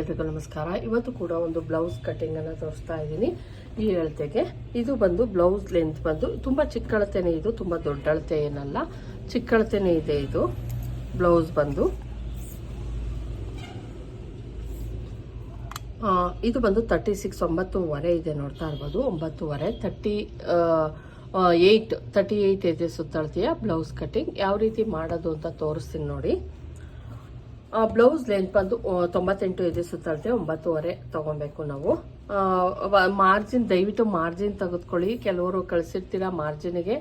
ಎಲ್ರಿಗೂ ನಮಸ್ಕಾರ. ಇವತ್ತು ಕೂಡ ಒಂದು ಬ್ಲೌಸ್ ಕಟಿಂಗ್ ಅನ್ನ ತೋರಿಸ್ತಾ ಇದ್ದೀನಿ. ಈ ಅಳತೆಗೆ. ಇದು ಬಂದು ಬ್ಲೌಸ್ ಲೆಂತ್ ಬಂದು ತುಂಬಾ ಚಿಕ್ಕ ಇದು, ತುಂಬಾ ದೊಡ್ಡ ಅಳತೆ ಏನಲ್ಲ. ಚಿಕ್ಕ ಇದೆ ಇದು. ಬ್ಲೌಸ್ ಬಂದು. ಇದು ಬಂದು ತರ್ಟಿ ಸಿಕ್ಸ್ ಒಂಬತ್ತುವರೆ ಇದೆ ನೋಡ್ತಾ ಇರ್ಬೋದು. ಒಂಬತ್ತುವರೆ ತರ್ಟಿ ಏಯ್ಟ್ ತರ್ಟಿ ಏಯ್ಟ್ ಇದೆ ಸುತ್ತಳತೆಯ ಬ್ಲೌಸ್ ಕಟಿಂಗ್. ಯಾವ ರೀತಿ ಮಾಡೋದು ಅಂತ ತೋರಿಸ್ತೀನಿ ನೋಡಿ. ಬ್ಲೌಸ್ ಲೆಂತ್ ಬಂದು ತೊಂಬತ್ತೆಂಟು ಇದೆ ಸುತ್ತಳತೆ, ಒಂಬತ್ತುವರೆ ತಗೊಬೇಕು ನಾವು. ಮಾರ್ಜಿನ್, ದಯವಿಟ್ಟು ಮಾರ್ಜಿನ್ ತೆಗೆದುಕೊಳ್ಳಿ. ಕೆಲವರು ಕಳಿಸಿರ್ತೀರ ಮಾರ್ಜಿನ್ಗೆ.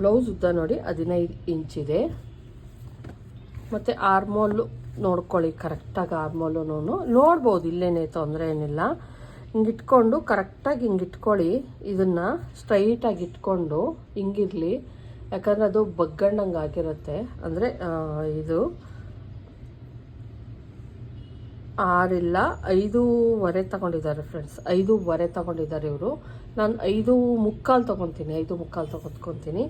ಬ್ಲೌಸ್ ಉದ್ದ ನೋಡಿ, ಹದಿನೈದು ಇಂಚ್ ಇದೆ. ಮತ್ತು ಆರ್ಮೋಲು ನೋಡ್ಕೊಳ್ಳಿ, ಕರೆಕ್ಟಾಗಿ ಆರ್ಮೋಲು ನೋಡ್ಬೋದು, ಇಲ್ಲೇನೆ ತೊಂದರೆ ಏನಿಲ್ಲ. ಹಿಂಗಿಟ್ಕೊಂಡು, ಕರೆಕ್ಟಾಗಿ ಹಿಂಗೆ ಇಟ್ಕೊಳ್ಳಿ ಇದನ್ನು ಸ್ಟ್ರೈಟಾಗಿ ಇಟ್ಕೊಂಡು, ಹಿಂಗಿರಲಿ. ಯಾಕಂದರೆ ಅದು ಬಗ್ಗಣ್ಣಂಗೆ ಆಗಿರುತ್ತೆ. ಅಂದರೆ ಇದು ಆರಿಲ್ಲ, ಐದೂವರೆ ತಗೊಂಡಿದ್ದಾರೆ ಫ್ರೆಂಡ್ಸ್ ಐದೂವರೆ ತಗೊಂಡಿದ್ದಾರೆ ಇವರು. ನಾನು ಐದು ಮುಕ್ಕಾಲು ತೊಗೊತೀನಿ, ಐದು ಮುಕ್ಕಾಲು ತೊಗೊತ್ಕೊತೀನಿ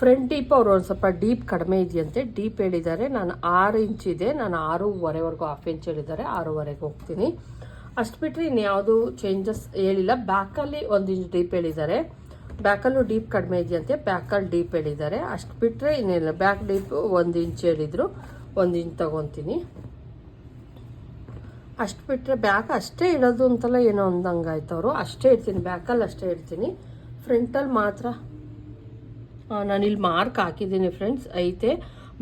ಫ್ರಂಟ್ ಡೀಪ್ ಅವರು ಒಂದು ಸ್ವಲ್ಪ ಡೀಪ್ ಕಡಿಮೆ ಇದೆಯಂತೆ. ಡೀಪ್ ಹೇಳಿದ್ದಾರೆ. ನಾನು ಆರು ಇಂಚ್ ಇದೆ. ನಾನು ಆರೂವರೆವರೆಗೂ ಹಾಫ್ ಇಂಚ್ ಹೇಳಿದ್ದಾರೆ. ಆರೂವರೆಗೆ ಹೋಗ್ತೀನಿ. ಅಷ್ಟು ಬಿಟ್ಟರೆ ಇನ್ಯಾವುದು ಚೇಂಜಸ್ ಹೇಳಿಲ್ಲ ಬ್ಯಾಕಲ್ಲಿ ಒಂದು ಇಂಚ್ ಡೀಪ್ ಹೇಳಿದ್ದಾರೆ. ಬ್ಯಾಕಲ್ಲೂ ಡೀಪ್ ಕಡಿಮೆ ಇದೆಯಂತೆ ಬ್ಯಾಕಲ್ಲಿ ಡೀಪ್ ಹೇಳಿದ್ದಾರೆ. ಅಷ್ಟು ಬಿಟ್ಟರೆ ಇನ್ನೇನಿಲ್ಲ ಬ್ಯಾಕ್ ಡೀಪ್ ಒಂದು ಇಂಚ್ ಹೇಳಿದರು, ಒಂದು ಇಂಚ್ ತಗೊತೀನಿ. ಅಷ್ಟು ಬಿಟ್ಟರೆ ಬ್ಯಾಕ್ ಅಷ್ಟೇ ಇಡೋದು ಅಂತಲ್ಲ ಏನೋ ಒಂದಂಗಾಯ್ತು ಅವರು. ಅಷ್ಟೇ ಇಡ್ತೀನಿ ಬ್ಯಾಕಲ್ಲಿ ಅಷ್ಟೇ ಇಡ್ತೀನಿ. ಫ್ರಂಟಲ್ಲಿ ಮಾತ್ರ ನಾನು ಇಲ್ಲಿ ಮಾರ್ಕ್ ಹಾಕಿದ್ದೀನಿ ಫ್ರೆಂಡ್ಸ್. ಐತೆ,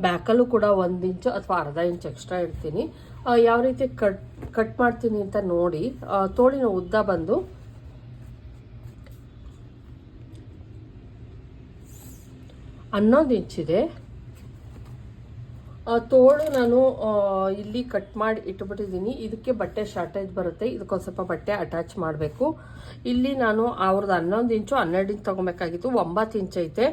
ಬ್ಯಾಕಲ್ಲೂ ಕೂಡ ಒಂದು ಇಂಚು ಅಥವಾ ಅರ್ಧ ಇಂಚ್ ಎಕ್ಸ್ಟ್ರಾ ಇಡ್ತೀನಿ. ಯಾವ ರೀತಿ ಕಟ್ ಕಟ್ ಮಾಡ್ತೀನಿ ಅಂತ ನೋಡಿ ತೋಳಿನ ಉದ್ದ ಬಂದು ಹನ್ನೊಂದು ಇಂಚಿದೆ. ತೋಳು ನಾನು ಇಲ್ಲಿ ಕಟ್ ಮಾಡಿ ಇಟ್ಬಿಟ್ಟಿದ್ದೀನಿ. ಇದಕ್ಕೆ ಬಟ್ಟೆ ಶಾರ್ಟೇಜ್ ಬರುತ್ತೆ. ಇದಕ್ಕೊಂದು ಸ್ವಲ್ಪ ಬಟ್ಟೆ ಅಟ್ಯಾಚ್ ಮಾಡಬೇಕು. ಇಲ್ಲಿ ನಾನು ಅವ್ರದ್ದು ಹನ್ನೊಂದು ಇಂಚು ಹನ್ನೆರಡು ಇಂಚು ತೊಗೊಬೇಕಾಗಿತ್ತು. ಒಂಬತ್ತು ಇಂಚ್ ಐತೆ.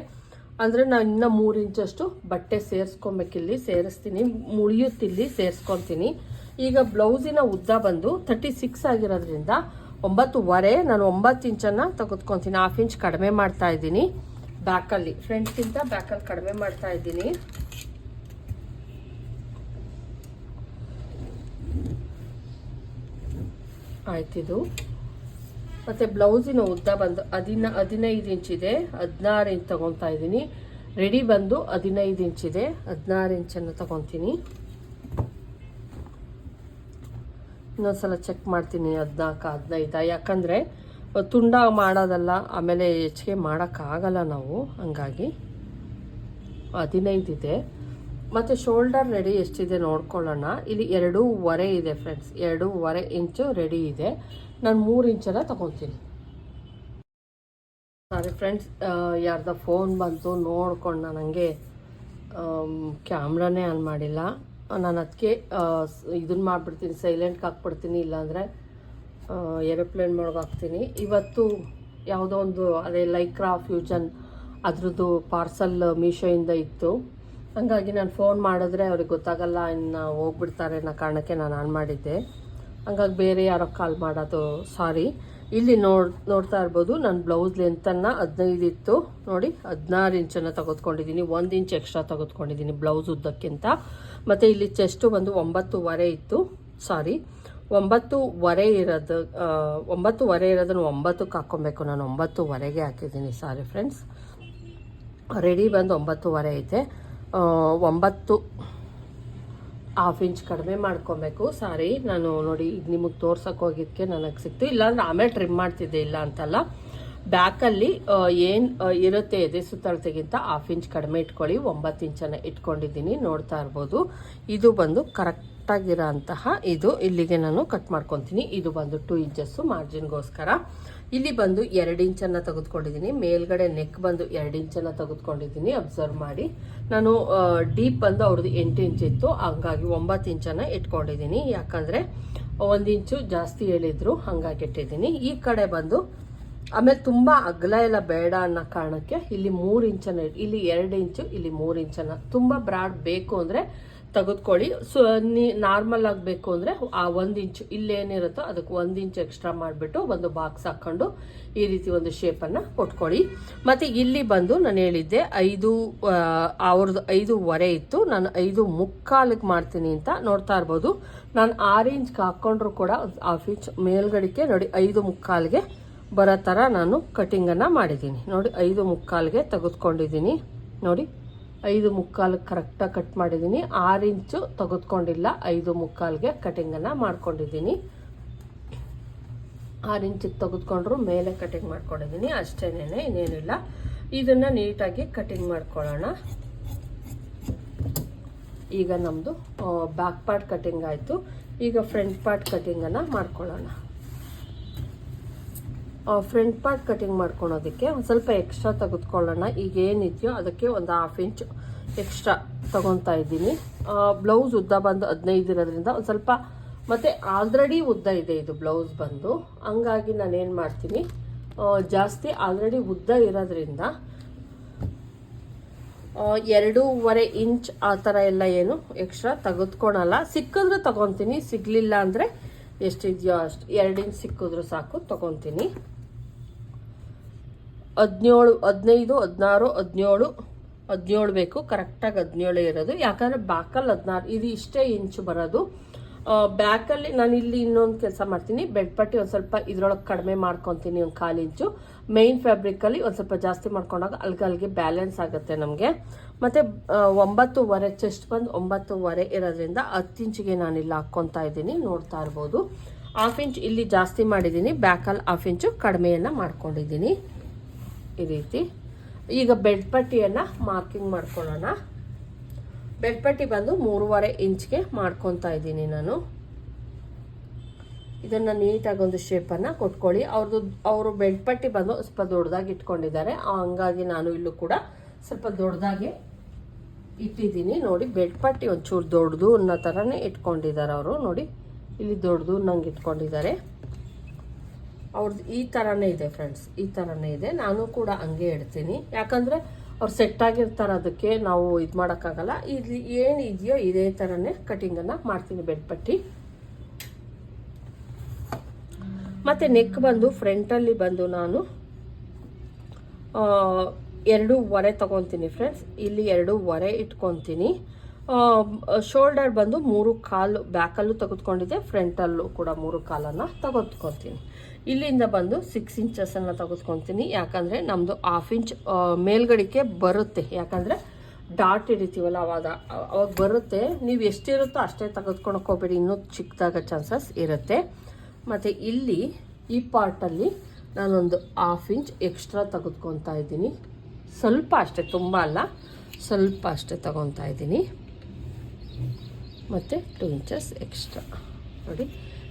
ಅಂದರೆ ನಾನು ಇನ್ನು ಮೂರು ಇಂಚಷ್ಟು ಬಟ್ಟೆ ಸೇರಿಸ್ಕೊಬೇಕಿಲ್ಲಿ ಸೇರಿಸ್ತೀನಿ. ಮುಳಿಯುತ್ತಿಲ್ಲಿ ಸೇರಿಸ್ಕೊತೀನಿ. ಈಗ ಬ್ಲೌಸಿನ ಉದ್ದ ಬಂದು ತರ್ಟಿ ಸಿಕ್ಸ್ ಆಗಿರೋದ್ರಿಂದ ಒಂಬತ್ತುವರೆ, ನಾನು ಒಂಬತ್ತು ಇಂಚನ್ನು ತೆಗೆದುಕೊತೀನಿ. ಹಾಫ್ ಇಂಚ್ ಕಡಿಮೆ ಮಾಡ್ತಾ ಇದ್ದೀನಿ. ಬ್ಯಾಕಲ್ಲಿ. ಫ್ರಂಟ್ಗಿಂತ ಬ್ಯಾಕಲ್ಲಿ ಕಡಿಮೆ ಮಾಡ್ತಾ ಇದ್ದೀನಿ. ಆಯ್ತಿದು. ಮತ್ತು ಬ್ಲೌಸಿನ ಉದ್ದ ಬಂದು ಹದಿನ ಹದಿನೈದು ಇಂಚಿದೆ ಹದಿನಾರು ಇಂಚ್ ತೊಗೊತಾ ಇದ್ದೀನಿ. ರೆಡಿ ಬಂದು ಹದಿನೈದು ಇಂಚಿದೆ ಹದಿನಾರು ಇಂಚನ್ನು ತಗೊತೀನಿ ಇನ್ನೊಂದ್ಸಲ ಚೆಕ್ ಮಾಡ್ತೀನಿ ಹದಿನಾಲ್ಕು ಹದಿನೈದ? ಯಾಕಂದರೆ ತುಂಡ ಮಾಡೋದಲ್ಲ, ಆಮೇಲೆ ಹೆಚ್ಚಿಗೆ ಮಾಡೋಕ್ಕಾಗಲ್ಲ ನಾವು, ಹಂಗಾಗಿ ಹದಿನೈದಿದೆ. ಮತ್ತು ಶೋಲ್ಡರ್ ರೆಡಿ ಎಷ್ಟಿದೆ ನೋಡ್ಕೊಳ್ಳೋಣ. ಇಲ್ಲಿ ಎರಡೂವರೆ ಇದೆ ಫ್ರೆಂಡ್ಸ್, ಎರಡೂವರೆ ಇಂಚು ರೆಡಿ ಇದೆ. ನಾನು ಮೂರು ಇಂಚನ್ನು ತಗೊತೀನಿ. ಸಾರಿ ಫ್ರೆಂಡ್ಸ್ ಯಾರ್ದ ಫೋನ್ ಬಂತು, ನೋಡ್ಕೊಂಡು ನಾನು ಹಂಗೆ ಕ್ಯಾಮ್ರಾನೇ ಆನ್ ಮಾಡಿಲ್ಲ. ನಾನು ಅದಕ್ಕೆ ಇದನ್ನ ಮಾಡಿಬಿಡ್ತೀನಿ, ಸೈಲೆಂಟ್ಗೆ ಹಾಕ್ಬಿಡ್ತೀನಿ, ಇಲ್ಲಾಂದರೆ ಏರೋಪ್ಲೇನ್ ಹಾಕ್ತೀನಿ. ಇವತ್ತು ಯಾವುದೋ ಒಂದು, ಅದೇ ಲೈಕ್ರಾ ಫ್ಯೂಜನ್ ಅದ್ರದ್ದು ಪಾರ್ಸಲ್ ಮೀಶೋಯಿಂದ ಇತ್ತು. ಹಾಗಾಗಿ ನಾನು ಫೋನ್ ಮಾಡಿದ್ರೆ ಅವ್ರಿಗೆ ಗೊತ್ತಾಗಲ್ಲ, ಇನ್ನು ಹೋಗ್ಬಿಡ್ತಾರೆ ಅನ್ನೋ ಕಾರಣಕ್ಕೆ ನಾನು ಆನ್ ಮಾಡಿದ್ದೆ. ಹಂಗಾಗಿ ಬೇರೆ ಯಾರೋ ಕಾಲ್ ಮಾಡೋದು ಸಾರಿ ಇಲ್ಲಿ ನೋಡ್, ನೋಡ್ತಾ ಇರ್ಬೋದು, ನಾನು ಬ್ಲೌಸ್ ಲೆಂತನ್ನು ಹದಿನೈದು ಇತ್ತು ನೋಡಿ, ಹದಿನಾರು ಇಂಚನ್ನು ತೆಗೆದುಕೊಂಡಿದ್ದೀನಿ ಒಂದು ಇಂಚ್ ಎಕ್ಸ್ಟ್ರಾ ತೆಗೆದುಕೊಂಡಿದ್ದೀನಿ ಬ್ಲೌಸ್ ಉದ್ದಕ್ಕಿಂತ. ಮತ್ತು ಇಲ್ಲಿ ಚೆಸ್ಟು ಬಂದು ಒಂಬತ್ತುವರೆ ಇತ್ತು. ಸಾರಿ ಒಂಬತ್ತುವರೆ ಇರೋದು ಒಂಬತ್ತು ಒಂಬತ್ತುವರೆ ಇರೋದನ್ನು ಒಂಬತ್ತಕ್ಕೆ ಹಾಕ್ಕೊಬೇಕು. ನಾನು ಒಂಬತ್ತುವರೆಗೆ ಹಾಕಿದ್ದೀನಿ ಸಾರಿ ಫ್ರೆಂಡ್ಸ್. ರೆಡಿ ಬಂದು ಒಂಬತ್ತುವರೆ ಐತೆ. ಒಂಬತ್ತು ಹಾಫ್ ಇಂಚ್ ಕಡಿಮೆ ಮಾಡ್ಕೊಬೇಕು ಸಾರಿ. ನಾನು ನೋಡಿ, ಈಗ ನಿಮಗೆ ತೋರ್ಸಕ್ಕೆ ಹೋಗಿದ್ದಕ್ಕೆ ನನಗೆ ಸಿಕ್ತು. ಇಲ್ಲಾಂದ್ರೆ ಆಮೇಲೆ ಟ್ರಿಮ್ ಮಾಡ್ತಿದ್ದೆ, ಇಲ್ಲ ಅಂತಲ್ಲ. ಬ್ಯಾಕಲ್ಲಿ ಏನು ಇರುತ್ತೆ ಎದೆ ಸುತ್ತಳತೆಗಿಂತ ಹಾಫ್ ಇಂಚ್ ಕಡಿಮೆ ಇಟ್ಕೊಳ್ಳಿ. ಒಂಬತ್ತು ಇಂಚನ್ನು ಇಟ್ಕೊಂಡಿದ್ದೀನಿ, ನೋಡ್ತಾ ಇರ್ಬೋದು. ಇದು ಬಂದು ಕರೆಕ್ಟಾಗಿರೋ ಅಂತಹ ಇದು ಇಲ್ಲಿಗೆ ನಾನು ಕಟ್ ಮಾಡ್ಕೊತೀನಿ. ಇದು ಬಂದು ಟೂ ಇಂಚಸ್ಸು ಮಾರ್ಜಿನ್ಗೋಸ್ಕರ ಇಲ್ಲಿ ಬಂದು ಎರಡು ಇಂಚನ್ನು ತೆಗೆದುಕೊಂಡಿದ್ದೀನಿ. ಮೇಲ್ಗಡೆ ನೆಕ್ ಬಂದು ಎರಡು ಇಂಚನ್ನು ತೆಗೆದುಕೊಂಡಿದ್ದೀನಿ. ಅಬ್ಸರ್ವ್ ಮಾಡಿ. ನಾನು ಡೀಪ್ ಬಂದು ಅವ್ರದ್ದು ಎಂಟು ಇಂಚ್ ಇತ್ತು. ಹಂಗಾಗಿ ಒಂಬತ್ತು ಇಂಚನ್ನು ಇಟ್ಕೊಂಡಿದ್ದೀನಿ. ಯಾಕಂದರೆ ಒಂದು ಇಂಚು ಜಾಸ್ತಿ ಹೇಳಿದ್ರು, ಹಂಗಾಗಿ ಇಟ್ಟಿದ್ದೀನಿ. ಈ ಕಡೆ ಬಂದು, ಆಮೇಲೆ ತುಂಬ ಅಗಲ ಎಲ್ಲ ಬೇಡ ಅನ್ನೋ ಕಾರಣಕ್ಕೆ ಇಲ್ಲಿ ಮೂರು ಇಂಚನ್ನು ಇಲ್ಲಿ ಎರಡು ಇಂಚು, ಇಲ್ಲಿ ಮೂರು ಇಂಚನ್ನು. ತುಂಬ ಬ್ರಾಡ್ ಬೇಕು ಅಂದರೆ ತೆಗೆದುಕೊಳ್ಳಿ. ಸೊ ನೀ ನಾರ್ಮಲ್ ಆಗಬೇಕು ಅಂದರೆ ಆ ಒಂದು ಇಂಚು ಇಲ್ಲೇನಿರುತ್ತೋ ಅದಕ್ಕೆ ಒಂದು ಇಂಚ್ ಎಕ್ಸ್ಟ್ರಾ ಮಾಡಿಬಿಟ್ಟು ಒಂದು ಬಾಕ್ಸ್ ಹಾಕ್ಕೊಂಡು ಈ ರೀತಿ ಒಂದು ಶೇಪನ್ನು ಕೊಟ್ಕೊಳ್ಳಿ ಮತ್ತು ಇಲ್ಲಿ ಬಂದು ನಾನು ಹೇಳಿದ್ದೆ ಐದು ಅವ್ರದ್ದು ಐದೂವರೆ ಇತ್ತು. ನಾನು ಐದು ಮುಕ್ಕಾಲಿಗೆ ಮಾಡ್ತೀನಿ ಅಂತ ನೋಡ್ತಾ ಇರ್ಬೋದು. ನಾನು ಆರು ಇಂಚ್ಗೆ ಹಾಕ್ಕೊಂಡ್ರು ಕೂಡ ಹಾಫ್ ಇಂಚ್ ಮೇಲ್ಗಡೆಗೆ ನೋಡಿ ಐದು ಮುಕ್ಕಾಲಿಗೆ ಬರೋ ಥರ ನಾನು ಕಟಿಂಗನ್ನು ಮಾಡಿದ್ದೀನಿ. ನೋಡಿ ಐದು ಮುಕ್ಕಾಲಿಗೆ ತೆಗೆದುಕೊಂಡಿದ್ದೀನಿ. ನೋಡಿ. ಐದು ಮುಕ್ಕಾಲಿಗೆ ಕರೆಕ್ಟಾಗಿ ಕಟ್ ಮಾಡಿದ್ದೀನಿ ಆರು ಇಂಚು ತೆಗೆದುಕೊಂಡಿಲ್ಲ. ಐದು ಮುಕ್ಕಾಲಿಗೆ ಕಟಿಂಗನ್ನು ಮಾಡ್ಕೊಂಡಿದ್ದೀನಿ ಆರು ಇಂಚಿಗೆ ತೆಗೆದುಕೊಂಡ್ರು ಮೇಲೆ ಕಟಿಂಗ್ ಮಾಡ್ಕೊಂಡಿದ್ದೀನಿ ಅಷ್ಟೇನೇನೆ ಇನ್ನೇನಿಲ್ಲ. ಇದನ್ನು ನೀಟಾಗಿ ಕಟಿಂಗ್ ಮಾಡ್ಕೊಳ್ಳೋಣ. ಈಗ ನಮ್ಮದು ಬ್ಯಾಕ್ ಪಾರ್ಟ್ ಕಟಿಂಗ್ ಆಯಿತು. ಈಗ ಫ್ರಂಟ್ ಪಾರ್ಟ್ ಕಟಿಂಗನ್ನು ಮಾಡ್ಕೊಳ್ಳೋಣ. ಫ್ರಂಟ್ ಪಾರ್ಟ್ ಕಟಿಂಗ್ ಮಾಡ್ಕೊಳೋದಕ್ಕೆ ಒಂದು ಸ್ವಲ್ಪ ಎಕ್ಸ್ಟ್ರಾ ತೆಗೆದುಕೊಳ್ಳೋಣ. ಈಗ ಏನಿದೆಯೋ ಅದಕ್ಕೆ ಒಂದು ಹಾಫ್ ಇಂಚ್ ಎಕ್ಸ್ಟ್ರಾ ತಗೊತಾ ಇದ್ದೀನಿ. ಬ್ಲೌಸ್ ಉದ್ದ ಬಂದು ಹದಿನೈದು ಇರೋದ್ರಿಂದ ಒಂದು ಸ್ವಲ್ಪ ಮತ್ತು ಆಲ್ರೆಡಿ ಉದ್ದ ಇದೆ ಇದು ಬ್ಲೌಸ್ ಬಂದು. ಹಂಗಾಗಿ ನಾನು ಏನು ಮಾಡ್ತೀನಿ ಜಾಸ್ತಿ ಆಲ್ರೆಡಿ ಉದ್ದ ಇರೋದ್ರಿಂದ ಎರಡೂವರೆ ಇಂಚ್ ಆ ಥರ ಎಲ್ಲ ಏನು ಎಕ್ಸ್ಟ್ರಾ ತೆಗೆದುಕೊಳಲ್ಲ. ಸಿಕ್ಕಿದ್ರೆ ತಗೊತೀನಿ, ಸಿಗಲಿಲ್ಲ ಅಂದರೆ ಎಷ್ಟಿದೆಯೋ ಅಷ್ಟು ಎರಡು ಇಂಚ್ ಸಿಕ್ಕಿದ್ರು ಸಾಕು ತೊಗೊತೀನಿ ಹದಿನೇಳು ಹದಿನೈದು, ಹದಿನಾರು ಹದಿನೇಳು ಹದಿನೇಳು ಬೇಕು, ಕರೆಕ್ಟಾಗಿ ಹದಿನೇಳು ಇರೋದು. ಯಾಕಂದರೆ ಬ್ಯಾಕಲ್ಲಿ ಹದಿನಾರು, ಇದು ಇಷ್ಟೇ ಇಂಚು ಬರೋದು. ಬ್ಯಾಕಲ್ಲಿ ನಾನು ಇಲ್ಲಿ ಇನ್ನೊಂದು ಕೆಲಸ ಮಾಡ್ತೀನಿ. ಬೆಡ್ ಪಟ್ಟಿ ಒಂದು ಸ್ವಲ್ಪ ಇದ್ರೊಳಗೆ ಕಡಿಮೆ ಮಾಡ್ಕೊತೀನಿ, ಒಂದು ಕಾಲು ಇಂಚು. ಮೇಯ್ನ್ ಫ್ಯಾಬ್ರಿಕಲ್ಲಿ ಒಂದು ಸ್ವಲ್ಪ ಜಾಸ್ತಿ ಮಾಡ್ಕೊಂಡಾಗ ಅಲ್ಗೆ ಅಲ್ಲಿಗೆ ಬ್ಯಾಲೆನ್ಸ್ ಆಗುತ್ತೆ ನಮಗೆ. ಮತ್ತು ಒಂಬತ್ತುವರೆ, ಚೆಸ್ಟ್ ಬಂದು ಒಂಬತ್ತುವರೆ ಇರೋದ್ರಿಂದ ಹತ್ತು ಇಂಚಿಗೆ ನಾನು ಇಲ್ಲಿ ಹಾಕ್ಕೊತಾ ಇದ್ದೀನಿ, ನೋಡ್ತಾ ಇರ್ಬೋದು. ಹಾಫ್ ಇಂಚ್ ಇಲ್ಲಿ ಜಾಸ್ತಿ ಮಾಡಿದ್ದೀನಿ ಬ್ಯಾಕಲ್ಲಿ ಹಾಫ್ ಇಂಚು ಕಡಿಮೆಯನ್ನು ಮಾಡ್ಕೊಂಡಿದ್ದೀನಿ. ಈ ರೀತಿ. ಈಗ ಬೆಡ್ ಪಟ್ಟಿಯನ್ನು ಮಾರ್ಕಿಂಗ್ ಮಾಡ್ಕೊಳ್ಳೋಣ. ಬೆಡ್ ಪಟ್ಟಿ ಬಂದು ಮೂರುವರೆ ಇಂಚ್ಗೆ ಮಾಡ್ಕೊತಾ ಇದ್ದೀನಿ ನಾನು. ಇದನ್ನು ನೀಟಾಗಿ ಒಂದು ಶೇಪನ್ನು ಕೊಟ್ಕೊಳ್ಳಿ. ಅವ್ರದ್ದು ಅವರು ಬೆಡ್ ಪಟ್ಟಿ ಬಂದು ಸ್ವಲ್ಪ ದೊಡ್ಡದಾಗಿ ಇಟ್ಕೊಂಡಿದ್ದಾರೆ. ಹಂಗಾಗಿ ನಾನು ಇಲ್ಲೂ ಕೂಡ ಸ್ವಲ್ಪ ದೊಡ್ಡದಾಗಿ ಇಟ್ಟಿದ್ದೀನಿ. ನೋಡಿ, ಬೆಡ್ ಪಟ್ಟಿ ಒಂಚೂರು ದೊಡ್ಡದು ಅನ್ನೋ ಥರನೇ ಇಟ್ಕೊಂಡಿದ್ದಾರೆ ಅವರು. ನೋಡಿ, ಇಲ್ಲಿ ದೊಡ್ಡದು ನಂಗೆ ಇಟ್ಕೊಂಡಿದ್ದಾರೆ. ಅವ್ರದ್ದು ಈ ಥರನೇ ಇದೆ ಫ್ರೆಂಡ್ಸ್ ಈ ಥರನೇ ಇದೆ. ನಾನು ಕೂಡ ಹಂಗೆ ಇಡ್ತೀನಿ. ಯಾಕಂದರೆ ಅವ್ರು ಸೆಟ್ ಆಗಿರ್ತಾರೆ, ಅದಕ್ಕೆ ನಾವು ಇದು ಮಾಡೋಕ್ಕಾಗಲ್ಲ. ಇಲ್ಲಿ ಏನು ಇದೆಯೋ ಇದೇ ಥರನೇ ಕಟಿಂಗನ್ನು ಮಾಡ್ತೀನಿ ಬೆಡ್ ಪಟ್ಟಿ. ಮತ್ತು ನೆಕ್ ಬಂದು ಫ್ರಂಟಲ್ಲಿ ಬಂದು ನಾನು ಎರಡೂವರೆ ತಗೊತೀನಿ ಫ್ರೆಂಡ್ಸ್ ಇಲ್ಲಿ ಎರಡೂವರೆ ಇಟ್ಕೊತೀನಿ. ಶೋಲ್ಡರ್ ಬಂದು ಮೂರು ಕಾಲು ಬ್ಯಾಕಲ್ಲೂ ತೆಗೆದುಕೊಂಡಿದ್ದೆ ಫ್ರಂಟಲ್ಲೂ ಕೂಡ ಮೂರು ಕಾಲನ್ನು ತೆಗೆದುಕೊತೀನಿ. ಇಲ್ಲಿಂದ ಬಂದು ಸಿಕ್ಸ್ ಇಂಚಸನ್ನು ತೆಗೆದುಕೊತೀನಿ. ಯಾಕಂದರೆ ನಮ್ಮದು ಹಾಫ್ ಇಂಚ್ ಮೇಲ್ಗಡಿಕೆ ಬರುತ್ತೆ. ಯಾಕಂದರೆ ಡಾಟ್ ಹಿಡಿತೀವಲ್ಲ ಅವಾಗ ಅವಾಗ ಬರುತ್ತೆ. ನೀವು ಎಷ್ಟಿರುತ್ತೋ ಅಷ್ಟೇ ತೆಗೆದುಕೊಳಕ್ಕೆ ಹೋಗ್ಬೇಡಿ. ಇನ್ನೂ ಚಿಕ್ಕದಾಗ ಚಾನ್ಸಸ್ ಇರುತ್ತೆ. ಮತ್ತು ಇಲ್ಲಿ ಈ ಪಾರ್ಟಲ್ಲಿ ನಾನೊಂದು ಹಾಫ್ ಇಂಚ್ ಎಕ್ಸ್ಟ್ರಾ ತೆಗೆದುಕೊತಾ ಇದ್ದೀನಿ. ಸ್ವಲ್ಪ ಅಷ್ಟೇ, ತುಂಬ ಅಲ್ಲ. ಸ್ವಲ್ಪ ಅಷ್ಟೇ ತಗೊತಾ ಇದ್ದೀನಿ. ಮತ್ತು ಟು ಇಂಚಸ್ ಎಕ್ಸ್ಟ್ರಾ ನೋಡಿ,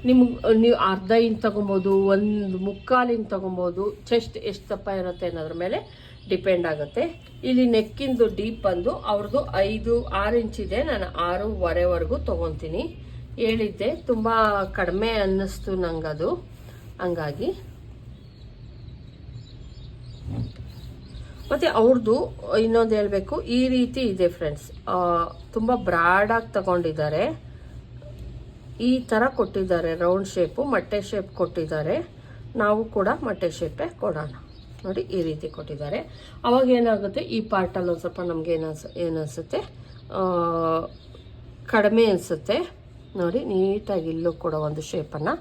ನಿಮ್ಗೆ, ನೀವು ಅರ್ಧ ಇಂಚ್ ತೊಗೊಬೋದು ಒಂದು ಮುಕ್ಕಾಲು ಇಂಚ್ ತೊಗೊಬೋದು ಚೆಸ್ಟ್ ಎಷ್ಟು ದಪ್ಪ ಇರುತ್ತೆ ಅನ್ನೋದ್ರ ಮೇಲೆ ಡಿಪೆಂಡ್ ಆಗುತ್ತೆ. ಇಲ್ಲಿ ನೆಕ್ಕಿಂದು ಡೀಪ್ ಬಂದು ಅವ್ರದ್ದು ಐದು, ಆರು ಇಂಚ್ ಇದೆ, ನಾನು ಆರೂವರೆವರೆಗೂ ತೊಗೊತೀನಿ ಹೇಳಿದ್ದೆ, ತುಂಬ ಕಡಿಮೆ ಅನ್ನಿಸ್ತು ನಂಗದು. ಹಂಗಾಗಿ. ಮತ್ತು ಅವ್ರದ್ದು ಇನ್ನೊಂದು ಹೇಳಬೇಕು, ಈ ರೀತಿ ಇದೆ ಫ್ರೆಂಡ್ಸ್ ತುಂಬ ಬ್ರಾಡಾಗಿ ತಗೊಂಡಿದ್ದಾರೆ. ಈ ಥರ ಕೊಟ್ಟಿದ್ದಾರೆ ರೌಂಡ್ ಶೇಪು ಮೊಟ್ಟೆ ಶೇಪ್ ಕೊಟ್ಟಿದ್ದಾರೆ. ನಾವು ಕೂಡ ಮೊಟ್ಟೆ ಶೇಪೇ ಕೊಡೋಣ. ನೋಡಿ, ಈ ರೀತಿ ಕೊಟ್ಟಿದ್ದಾರೆ. ಅವಾಗ ಏನಾಗುತ್ತೆ, ಈ ಪಾರ್ಟಲ್ಲಿ ಒಂದು ಸ್ವಲ್ಪ ನಮ್ಗೆ ಏನನ್ಸ ಏನನ್ಸುತ್ತೆ ಕಡಿಮೆ ಅನಿಸುತ್ತೆ. ನೋಡಿ, ನೀಟಾಗಿ ಇಲ್ಲೂ ಕೂಡ ಒಂದು ಶೇಪನ್ನು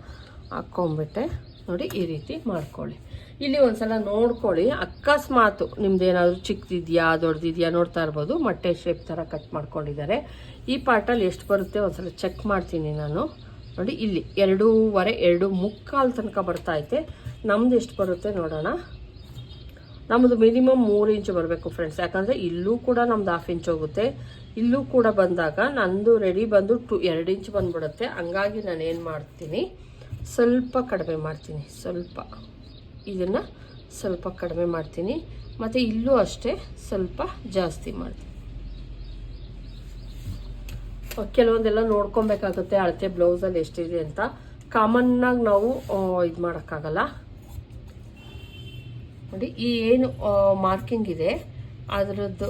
ಹಾಕ್ಕೊಂಬಿಟ್ಟೆ ನೋಡಿ, ಈ ರೀತಿ ಮಾಡ್ಕೊಳ್ಳಿ. ಇಲ್ಲಿ ಒಂದ್ಸಲ ನೋಡ್ಕೊಳ್ಳಿ. ಅಕಸ್ಮಾತು ನಿಮ್ದು ಏನಾದರೂ ಚಿಕ್ಕದಿದೆಯಾ, ದೊಡ್ಡದಿದೆಯಾ ನೋಡ್ತಾ ಇರ್ಬೋದು. ಮೊಟ್ಟೆ ಶೇಪ್ ಥರ ಕಟ್ ಮಾಡ್ಕೊಂಡಿದ್ದಾರೆ. ಈ ಪಾರ್ಟಲ್ಲಿ ಎಷ್ಟು ಬರುತ್ತೆ ಒಂದ್ಸಲ ಚೆಕ್ ಮಾಡ್ತೀನಿ ನಾನು. ನೋಡಿ, ಇಲ್ಲಿ ಎರಡೂವರೆ, ಎರಡು ಮುಕ್ಕಾಲು ತನಕ ಬರ್ತಾ ಐತೆ. ನಮ್ದು ಎಷ್ಟು ಬರುತ್ತೆ ನೋಡೋಣ. ನಮ್ಮದು ಮಿನಿಮಮ್ ಮೂರು ಇಂಚು ಬರಬೇಕು ಫ್ರೆಂಡ್ಸ್ ಯಾಕಂದರೆ ಇಲ್ಲೂ ಕೂಡ ನಮ್ದು ಹಾಫ್ ಇಂಚ್ ಹೋಗುತ್ತೆ. ಇಲ್ಲೂ ಕೂಡ ಬಂದಾಗ ನಂದು ರೆಡಿ ಬಂದು ಟು, ಎರಡು ಇಂಚ್ ಬಂದ್ಬಿಡುತ್ತೆ. ಹಂಗಾಗಿ ನಾನು ಏನು ಮಾಡ್ತೀನಿ? ಸ್ವಲ್ಪ ಕಡಿಮೆ ಮಾಡ್ತೀನಿ. ಸ್ವಲ್ಪ. ಇದನ್ನು ಸ್ವಲ್ಪ ಕಡಿಮೆ ಮಾಡ್ತೀನಿ. ಮತ್ತು ಇಲ್ಲೂ ಅಷ್ಟೇ ಸ್ವಲ್ಪ ಜಾಸ್ತಿ ಮಾಡ್ತೀನಿ. ಕೆಲವೊಂದೆಲ್ಲ ನೋಡ್ಕೊಬೇಕಾಗುತ್ತೆ ಅಳತೆ ಬ್ಲೌಸಲ್ಲಿ ಎಷ್ಟಿದೆ ಅಂತ. ಕಾಮನ್ನಾಗಿ ನಾವು ಇದು ಮಾಡೋಕ್ಕಾಗಲ್ಲ. ನೋಡಿ, ಈ ಏನು ಮಾರ್ಕಿಂಗ್ ಇದೆ, ಅದರದ್ದು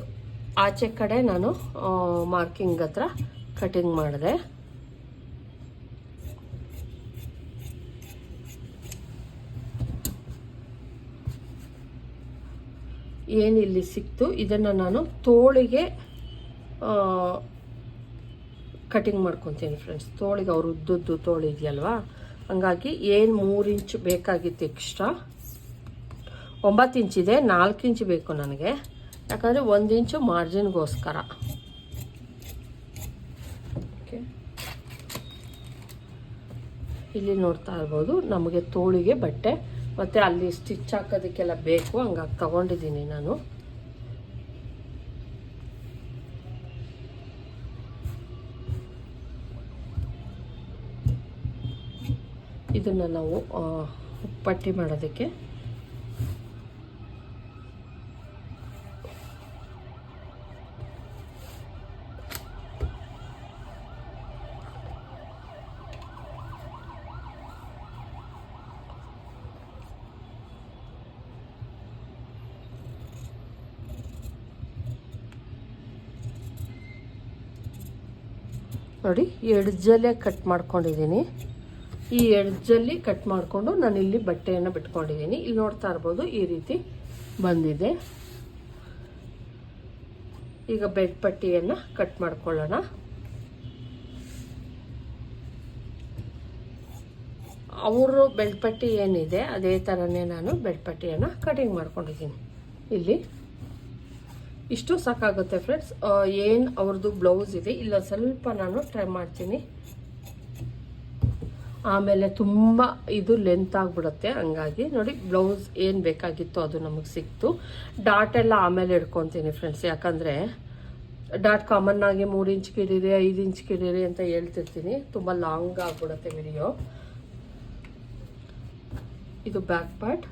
ಆಚೆ ಕಡೆ ನಾನು ಮಾರ್ಕಿಂಗ್ ಹತ್ರ ಕಟಿಂಗ್ ಮಾಡಿದೆ. ಏನಿಲ್ಲಿ ಸಿಕ್ತು, ಇದನ್ನು ನಾನು ತೋಳಿಗೆ ಕಟಿಂಗ್ ಮಾಡ್ಕೊತೀನಿ ಫ್ರೆಂಡ್ಸ್ ತೋಳಿಗೆ ಅವ್ರು ಉದ್ದದ್ದು ತೋಳು ಇದೆಯಲ್ವಾ? ಹಂಗಾಗಿ ಏನು ಮೂರು ಇಂಚ್ ಬೇಕಾಗಿತ್ತು ಎಕ್ಸ್ಟ್ರಾ ಒಂಬತ್ತು ಇಂಚಿದೆ ನಾಲ್ಕು ಇಂಚ್ ಬೇಕು ನನಗೆ. ಯಾಕಂದರೆ ಒಂದು ಇಂಚು ಮಾರ್ಜಿನ್ಗೋಸ್ಕರ ಓಕೆ ಇಲ್ಲಿ ನೋಡ್ತಾ ಇರ್ಬೋದು, ನಮಗೆ ತೋಳಿಗೆ ಬಟ್ಟೆ ಮತ್ತು ಅಲ್ಲಿ ಸ್ಟಿಚ್ ಹಾಕೋದಕ್ಕೆಲ್ಲ ಬೇಕು ಹಂಗಾಗಿ ತಗೊಂಡಿದ್ದೀನಿ ನಾನು. ಇದನ್ನು ನಾವು ಪಟ್ಟಿ ಮಾಡೋದಕ್ಕೆ ನೋಡಿ ಎಡ್ಜಲ್ಲೇ ಕಟ್ ಮಾಡ್ಕೊಂಡಿದ್ದೀನಿ. ಈ ಎಡ್ಜಲ್ಲಿ ಕಟ್ ಮಾಡಿಕೊಂಡು ನಾನು ಇಲ್ಲಿ ಬಟ್ಟೆಯನ್ನು ಬಿಟ್ಕೊಂಡಿದ್ದೀನಿ. ಇಲ್ಲಿ ನೋಡ್ತಾ ಇರ್ಬೋದು ಈ ರೀತಿ ಬಂದಿದೆ. ಈಗ ಬೆಡ್ ಪಟ್ಟಿಯನ್ನು ಕಟ್ ಮಾಡ್ಕೊಳ್ಳೋಣ. ಅವರು ಬೆಳ್ಪಟ್ಟಿ ಏನಿದೆ, ಅದೇ ಥರನೇ ನಾನು ಬೆಳ್ಪಟ್ಟಿಯನ್ನು ಕಟಿಂಗ್ ಮಾಡ್ಕೊಂಡಿದ್ದೀನಿ. ಇಲ್ಲಿ ಇಷ್ಟು ಸಾಕಾಗುತ್ತೆ ಫ್ರೆಂಡ್ಸ್ ಏನು ಅವ್ರದ್ದು ಬ್ಲೌಸ್ ಇದೆ. ಇಲ್ಲ, ಸ್ವಲ್ಪ ನಾನು ಟ್ರೈ ಮಾಡ್ತೀನಿ. ಆಮೇಲೆ ತುಂಬ ಇದು ಲೆಂತ್ ಆಗಿಬಿಡುತ್ತೆ. ಹಂಗಾಗಿ ನೋಡಿ ಬ್ಲೌಸ್ ಏನು ಬೇಕಾಗಿತ್ತು ಅದು ನಮಗೆ ಸಿಕ್ತು. ಡಾಟ್ ಎಲ್ಲ ಆಮೇಲೆ ಇಡ್ಕೊತೀನಿ ಫ್ರೆಂಡ್ಸ್ ಯಾಕಂದರೆ ಡಾಟ್ ಕಾಮನ್ ಆಗಿ ಮೂರು ಇಂಚ್ ಕಿಡೀರಿ ಐದು ಇಂಚ್ ಕಿಡೀರಿ ಅಂತ ಹೇಳ್ತಿರ್ತೀನಿ. ತುಂಬ ಲಾಂಗ್ ಆಗಿಬಿಡುತ್ತೆ ವಿಡಿಯೋ ಇದು ಬ್ಯಾಕ್ ಪಾರ್ಟ್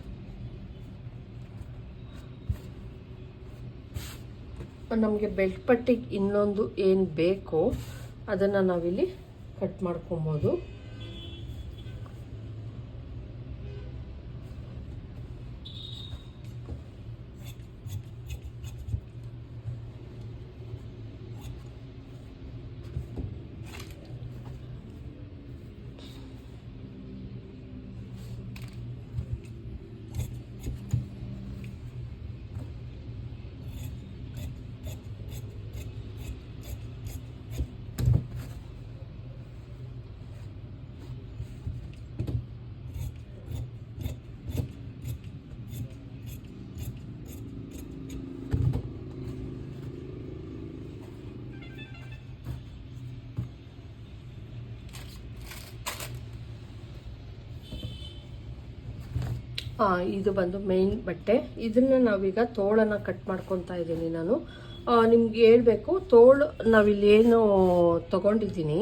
ನಮಗೆ ಬೆಲ್ಟ್ ಪಟ್ಟಿಗೆ ಇನ್ನೊಂದು ಏನು ಬೇಕೋ ಅದನ್ನು ನಾವಿಲ್ಲಿ ಕಟ್ ಮಾಡ್ಕೊಬೋದು. ಇದು ಬಂದು ಮೇನ್ ಬಟ್ಟೆ. ಇದನ್ನ ನಾವೀಗ ತೋಳನ್ನ ಕಟ್ ಮಾಡ್ಕೊತಾ ಇದ್ದೀನಿ ನಾನು. ನಿಮ್ಗೆ ಹೇಳ್ಬೇಕು, ತೋಳು ನಾವಿಲ್ಲಿ ಏನು ತಗೊಂಡಿದ್ದೀನಿ.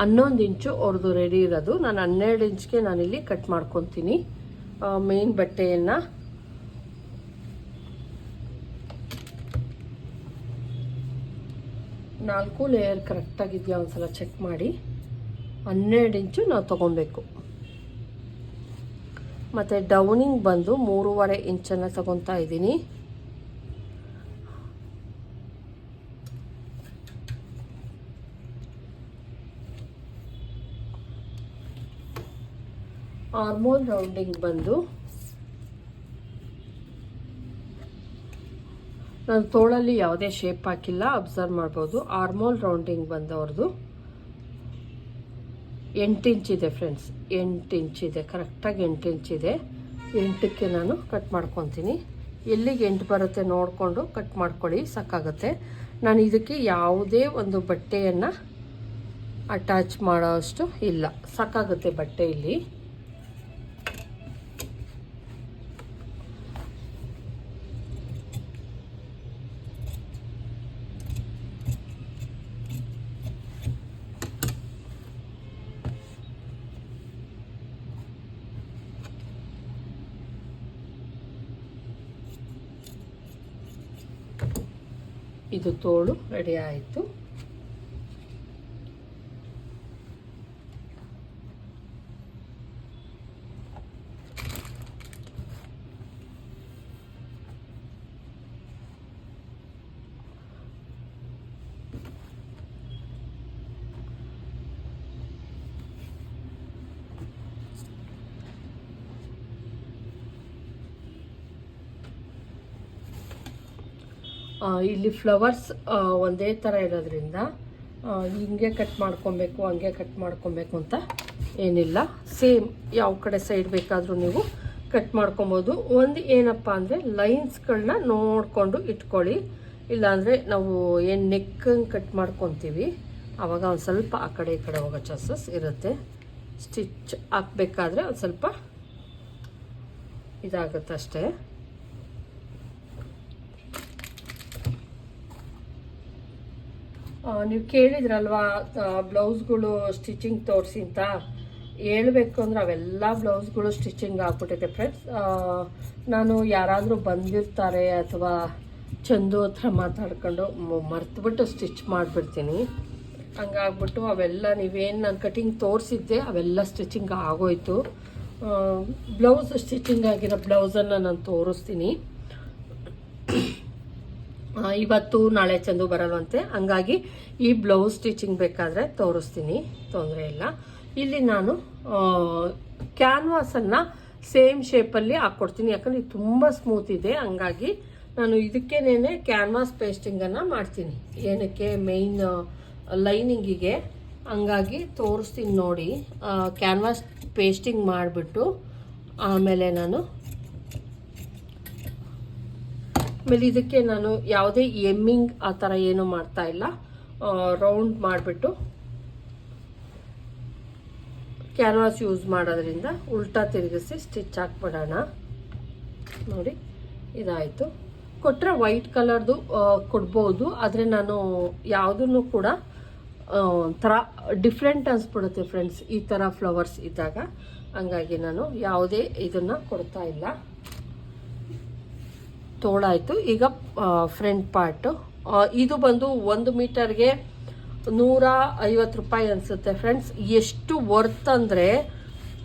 ಹನ್ನೊಂದು ಇಂಚು ಅವ್ರದ್ದು ರೆಡಿ ಇರೋದು. ನಾನು ಹನ್ನೆರಡು ಇಂಚ್ಗೆ ನಾನಿಲ್ಲಿ ಕಟ್ ಮಾಡ್ಕೊತೀನಿ. ಮೇನ್ ಬಟ್ಟೆಯನ್ನು. ನಾಲ್ಕು ಲೇಯರ್ ಕರೆಕ್ಟಾಗಿದೆಯಾ ಒಂದ್ಸಲ ಚೆಕ್ ಮಾಡಿ. ಹನ್ನೆರಡು ಇಂಚು ನಾವು ತಗೊಬೇಕು. ಮತ್ತು ಡೌನಿಂಗ್ ಬಂದು ಮೂರುವರೆ ಇಂಚನ್ನು ತಗೊತಾ ಇದ್ದೀನಿ. ಆರ್ಮೋಲ್ ರೌಂಡಿಂಗ್ ಬಂದು ನಾನು ತೋಳಲ್ಲಿ ಯಾವುದೇ ಶೇಪ್ ಹಾಕಿಲ್ಲ ಅಬ್ಸರ್ವ್ ಮಾಡ್ಬೋದು. ಆರ್ಮೋಲ್ ರೌಂಡಿಂಗ್ ಬಂದವ್ರದ್ದು ಎಂಟು ಇಂಚ್ ಇದೆ ಫ್ರೆಂಡ್ಸ್ ಎಂಟು ಇಂಚ್ ಇದೆ. ಕರೆಕ್ಟಾಗಿ ಎಂಟು ಇಂಚ್ ಇದೆ. ಎಂಟಕ್ಕೆ ನಾನು ಕಟ್ ಮಾಡ್ಕೊತೀನಿ. ಎಲ್ಲಿಗೆ ಎಂಟು ಬರುತ್ತೆ ನೋಡಿಕೊಂಡು ಕಟ್ ಮಾಡ್ಕೊಳ್ಳಿ, ಸಾಕಾಗುತ್ತೆ. ನಾನು ಇದಕ್ಕೆ ಯಾವುದೇ ಒಂದು ಬಟ್ಟೆಯನ್ನು ಅಟ್ಯಾಚ್ ಮಾಡೋಷ್ಟು ಇಲ್ಲ. ಸಾಕಾಗುತ್ತೆ ಬಟ್ಟೆ ಇಲ್ಲಿ ಇದು ತೋಳು ರೆಡಿ ಆಯಿತು. ಇಲ್ಲಿ ಫ್ಲವರ್ಸ್ ಒಂದೇ ಥರ ಇರೋದ್ರಿಂದ ಹಿಂಗೆ ಕಟ್ ಮಾಡ್ಕೊಬೇಕು, ಹಂಗೆ ಕಟ್ ಮಾಡ್ಕೊಬೇಕು ಅಂತ ಏನಿಲ್ಲ. ಸೇಮ್ ಯಾವ ಕಡೆ ಸೈಡ್ ಬೇಕಾದರೂ ನೀವು ಕಟ್ ಮಾಡ್ಕೊಬೋದು. ಒಂದು ಏನಪ್ಪ ಅಂದರೆ ಲೈನ್ಸ್ಗಳನ್ನ ನೋಡಿಕೊಂಡು ಇಟ್ಕೊಳ್ಳಿ. ಇಲ್ಲಾಂದರೆ ನಾವು ಏನು ನೆಕ್ ಕಟ್ ಮಾಡ್ಕೊತೀವಿ ಆವಾಗ ಒಂದು ಸ್ವಲ್ಪ ಆ ಕಡೆ ಈ ಕಡೆ ಹೋಗೋ ಚಾನ್ಸಸ್ ಇರುತ್ತೆ. ಸ್ಟಿಚ್ ಹಾಕ್ಬೇಕಾದ್ರೆ ಒಂದು ಸ್ವಲ್ಪ ಇದಾಗುತ್ತೆ ಅಷ್ಟೇ ನೀವು ಕೇಳಿದ್ರಲ್ವಾ ಬ್ಲೌಸ್ಗಳು ಸ್ಟಿಚಿಂಗ್ ತೋರಿಸಿ ಅಂತ? ಹೇಳ್ಬೇಕು ಅಂದ್ರೆ ಅವೆಲ್ಲ ಬ್ಲೌಸ್ಗಳು ಸ್ಟಿಚಿಂಗ್ ಆಗ್ಬಿಟ್ಟಿದೆ ಫ್ರೆಂಡ್ಸ್ ನಾನು ಯಾರಾದರೂ ಬಂದಿರ್ತಾರೆ ಅಥವಾ ಚಂದು ಹತ್ರ ಮಾತಾಡ್ಕೊಂಡು ಮರ್ತುಬಿಟ್ಟು ಸ್ಟಿಚ್ ಮಾಡಿಬಿಡ್ತೀನಿ. ಹಂಗಾಗ್ಬಿಟ್ಟು ಅವೆಲ್ಲ ನೀವೇನು ನಾನು ಕಟಿಂಗ್ ತೋರಿಸಿದ್ದೆ ಅವೆಲ್ಲ ಸ್ಟಿಚಿಂಗ್ ಆಗೋಯ್ತು. ಬ್ಲೌಸ್ ಸ್ಟಿಚಿಂಗ್ ಆಗಿರೋ ಬ್ಲೌಸನ್ನು ನಾನು ತೋರಿಸ್ತೀನಿ. ಇವತ್ತು ನಾಳೆ ಚಂದು ಬರಲ್ವಂತೆ. ಹಂಗಾಗಿ ಈ ಬ್ಲೌಸ್ ಸ್ಟಿಚಿಂಗ್ ಬೇಕಾದರೆ ತೋರಿಸ್ತೀನಿ. ತೊಂದರೆ ಇಲ್ಲ. ಇಲ್ಲಿ ನಾನು ಕ್ಯಾನ್ವಾಸನ್ನು ಸೇಮ್ ಶೇಪಲ್ಲಿ ಹಾಕ್ಕೊಡ್ತೀನಿ ಯಾಕಂದರೆ ಇದು ತುಂಬ ಸ್ಮೂತ್ ಇದೆ. ಹಂಗಾಗಿ ನಾನು ಇದಕ್ಕೇನೆ ಕ್ಯಾನ್ವಾಸ್ ಪೇಸ್ಟಿಂಗನ್ನು ಮಾಡ್ತೀನಿ. ಏನಕ್ಕೆ ಮೇಯ್ನ್ ಲೈನಿಂಗಿಗೆ. ಹಂಗಾಗಿ ತೋರಿಸ್ತೀನಿ ನೋಡಿ. ಕ್ಯಾನ್ವಾಸ್ ಪೇಸ್ಟಿಂಗ್ ಮಾಡಿಬಿಟ್ಟು ಆಮೇಲೆ ನಾನು ಆಮೇಲೆ ಇದಕ್ಕೆ ನಾನು ಯಾವುದೇ ಎಮ್ಮಿಂಗ್ ಆ ಥರ ಏನು ಮಾಡ್ತಾ ಇಲ್ಲ. ರೌಂಡ್ ಮಾಡಿಬಿಟ್ಟು ಕ್ಯಾನ್ವಾಸ್ ಯೂಸ್ ಮಾಡೋದ್ರಿಂದ ಉಲ್ಟಾ ತಿರುಗಿಸಿ ಸ್ಟಿಚ್ ಹಾಕ್ಬಿಡೋಣ. ನೋಡಿ, ಇದಾಯಿತು. ಕೊಟ್ಟರೆ ವೈಟ್ ಕಲರ್ದು ಕೊಡ್ಬೋದು. ಆದರೆ ನಾನು ಯಾವುದನ್ನು ಕೂಡ ಒಂಥರ ಡಿಫ್ರೆಂಟ್ ಅನಿಸ್ಬಿಡುತ್ತೆ ಫ್ರೆಂಡ್ಸ್ ಈ ಥರ ಫ್ಲವರ್ಸ್ ಇದ್ದಾಗ. ಹಂಗಾಗಿ ನಾನು ಯಾವುದೇ ಇದನ್ನು ಕೊಡ್ತಾ ಇಲ್ಲ. ತೋಳಾಯಿತು. ಈಗ ಫ್ರಂಟ್ ಪಾರ್ಟು ಇದು ಬಂದು ಒಂದು ಮೀಟರ್ಗೆ ನೂರ ಐವತ್ತು ರೂಪಾಯಿ ಅನಿಸುತ್ತೆ ಫ್ರೆಂಡ್ಸ್ ಎಷ್ಟು ವರ್ತ್ ಅಂದರೆ,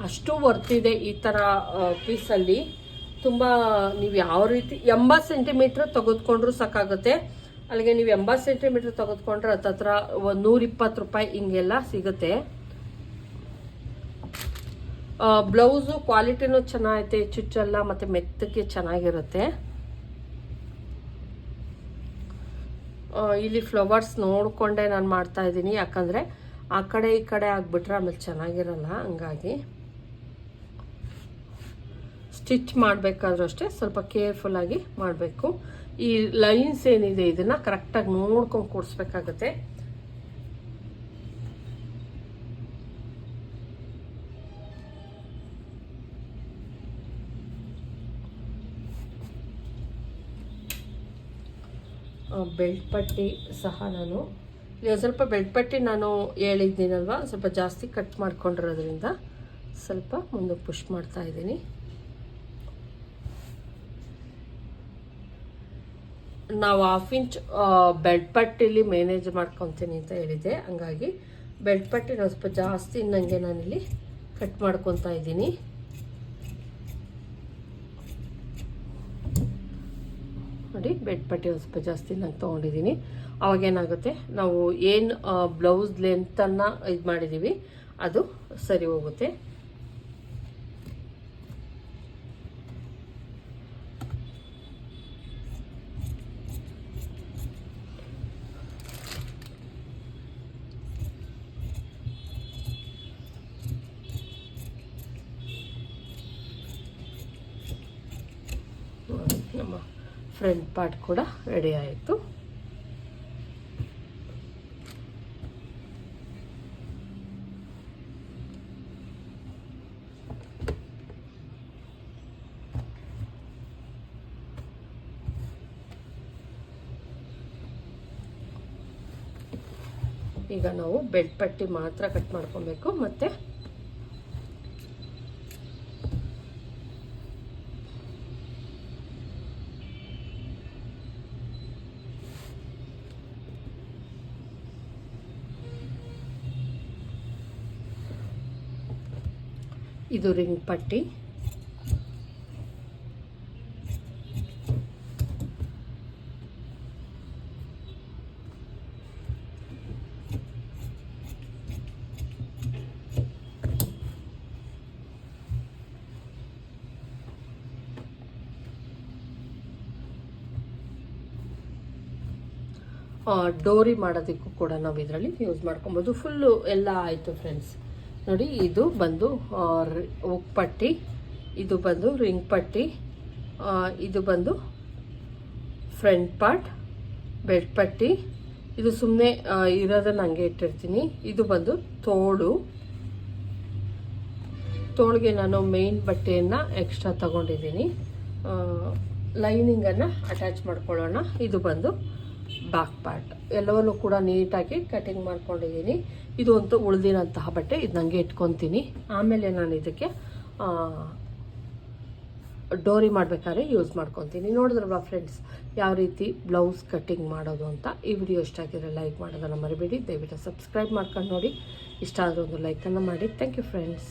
ಅಷ್ಟು ವರ್ತ್ ಇದೆ ಈ ಥರ ಪೀಸಲ್ಲಿ ತುಂಬ ನೀವು ಯಾವ ರೀತಿ, ಎಂಬತ್ತು ಸೆಂಟಿಮೀಟ್ರ್ ತೆಗೆದುಕೊಂಡ್ರೂ ಸಾಕಾಗುತ್ತೆ. ಅಲ್ಲಿಗೆ ನೀವು ಎಂಬತ್ತು ಸೆಂಟಿಮೀಟ್ರ್ ತೆಗೆದುಕೊಂಡ್ರೆ ಹತ್ತತ್ರ ಒಂದು ನೂರಿಪ್ಪತ್ತು ರೂಪಾಯಿ ಹಿಂಗೆಲ್ಲ ಸಿಗುತ್ತೆ. ಬ್ಲೌಸು ಕ್ವಾಲಿಟಿನೂ ಚೆನ್ನಾಗೈತೆ, ಚುಚ್ಚೆಲ್ಲ ಮತ್ತು ಮೆತ್ತಕ್ಕೆ ಚೆನ್ನಾಗಿರುತ್ತೆ. ಇಲ್ಲಿ ಫ್ಲವರ್ಸ್ ನೋಡಿಕೊಂಡೆ ನಾನು ಮಾಡ್ತಾ ಇದ್ದೀನಿ. ಯಾಕಂದರೆ ಆ ಕಡೆ ಈ ಕಡೆ ಆಗಿಬಿಟ್ರೆ ಆಮೇಲೆ ಚೆನ್ನಾಗಿರಲ್ಲ, ಹಂಗಾಗಿ ಸ್ಟಿಚ್ ಮಾಡಬೇಕಾದ್ರೂ ಅಷ್ಟೇ ಸ್ವಲ್ಪ ಕೇರ್ಫುಲ್ಲಾಗಿ ಮಾಡಬೇಕು. ಈ ಲೈನ್ಸ್ ಏನಿದೆ, ಇದನ್ನು ಕರೆಕ್ಟಾಗಿ ನೋಡ್ಕೊಂಡು ಕೂಡಿಸ್ಬೇಕಾಗತ್ತೆ. ಬೆಲ್ಟ್ ಪಟ್ಟಿ ಸಹ ನಾನು. ಇಲ್ಲಿ ಸ್ವಲ್ಪ ಬೆಲ್ಟ್ ಪಟ್ಟಿ ನಾನು ಹೇಳಿದ್ದೀನಲ್ವ? ಸ್ವಲ್ಪ ಜಾಸ್ತಿ ಕಟ್ ಮಾಡ್ಕೊಂಡಿರೋದ್ರಿಂದ ಸ್ವಲ್ಪ ಮುಂದೆ ಪುಷ್ ಮಾಡ್ತಾ ಇದ್ದೀನಿ. ನಾವು ಹಾಫ್ ಇಂಚ್ ಬೆಲ್ಟ್ ಪಟ್ಟಿಲಿ ಮ್ಯಾನೇಜ್ ಮಾಡ್ಕೊತೀನಿ ಅಂತ ಹೇಳಿದ್ದೆ. ಹಂಗಾಗಿ ಬೆಲ್ಟ್ ಪಟ್ಟಿ ನಾನು ಸ್ವಲ್ಪ ಜಾಸ್ತಿ ಇನ್ನಂಗೆ ನಾನಿಲ್ಲಿ ಕಟ್ ಮಾಡ್ಕೊತಾ ಇದ್ದೀನಿ. ನೋಡಿ ಬೆಡ್ ಪಟ್ಟಿ ಒಂದು ಸ್ವಲ್ಪ ಜಾಸ್ತಿ ನಾನು ತೊಗೊಂಡಿದ್ದೀನಿ ಅವಾಗೇನಾಗುತ್ತೆ ನಾವು ಏನು ಬ್ಲೌಸ್ ಲೆಂತನ್ನು ಇದು ಮಾಡಿದ್ದೀವಿ ಅದು ಸರಿ ಹೋಗುತ್ತೆ. ನಮ್ಮ ಫ್ರಂಟ್ ಪಾರ್ಟ್ ಕೂಡ ರೆಡಿ ಆಯಿತು. ಈಗ ನಾವು ಬೆಡ್ ಪಟ್ಟಿ ಮಾತ್ರ ಕಟ್ ಮಾಡ್ಕೊಬೇಕು. ಮತ್ತೆ ಇದು ರಿಂಗ್ ಪಟ್ಟಿ. ಡೋರಿ ಮಾಡೋದಕ್ಕೂ ಕೂಡ ನಾವು ಇದರಲ್ಲಿ ಯೂಸ್ ಮಾಡ್ಕೊಬೋದು. ಫುಲ್ಲು ಎಲ್ಲ ಆಯಿತು ಫ್ರೆಂಡ್ಸ್ ನೋಡಿ ಇದು ಬಂದು ಆ, ಉಕ್ ಪಟ್ಟಿ ಇದು ಬಂದು ರಿಂಗ್ ಪಟ್ಟಿ ಇದು ಬಂದು ಫ್ರಂಟ್ ಪಾರ್ಟ್ ಬೆಡ್ ಪಟ್ಟಿ. ಇದು ಸುಮ್ಮನೆ ಇರೋದನ್ನ ಹಂಗೆ ಇಟ್ಟಿರ್ತೀನಿ. ಇದು ಬಂದು ತೋಳು. ತೋಳಿಗೆ ನಾನು ಮೇನ್ ಬಟ್ಟೆಯನ್ನು ಎಕ್ಸ್ಟ್ರಾ ತಗೊಂಡಿದ್ದೀನಿ. ಲೈನಿಂಗನ್ನು ಅಟ್ಯಾಚ್ ಮಾಡ್ಕೊಳ್ಳೋಣ. ಇದು ಬಂದು ಬ್ಯಾಕ್ ಪಾರ್ಟ್ ಎಲ್ಲವನ್ನು ಕೂಡ ನೀಟಾಗಿ ಕಟಿಂಗ್ ಮಾಡ್ಕೊಂಡಿದ್ದೀನಿ. ಇದು ಅಂತೂ ಉಳಿದಿರೋಂತಹ ಬಟ್ಟೆ. ಇದು ನನಗೆ ಇಟ್ಕೊತೀನಿ. ಆಮೇಲೆ ನಾನು ಇದಕ್ಕೆ ಡೋರಿ ಮಾಡಬೇಕಾದ್ರೆ ಯೂಸ್ ಮಾಡ್ಕೊತೀನಿ. ನೋಡಿದ್ರಲ್ವ ಫ್ರೆಂಡ್ಸ್ ಯಾವ ರೀತಿ ಬ್ಲೌಸ್ ಕಟ್ಟಿಂಗ್ ಮಾಡೋದು ಅಂತ? ಈ ವಿಡಿಯೋ ಇಷ್ಟ ಆಗಿದ್ರೆ ಲೈಕ್ ಮಾಡೋದನ್ನು ಮರಿಬೇಡಿ. ದಯವಿಟ್ಟು ಸಬ್ಸ್ಕ್ರೈಬ್ ಮಾಡ್ಕೊಂಡು ನೋಡಿ. ಇಷ್ಟ ಆದರೆ ಒಂದು ಲೈಕನ್ನು ಮಾಡಿ. Thank you friends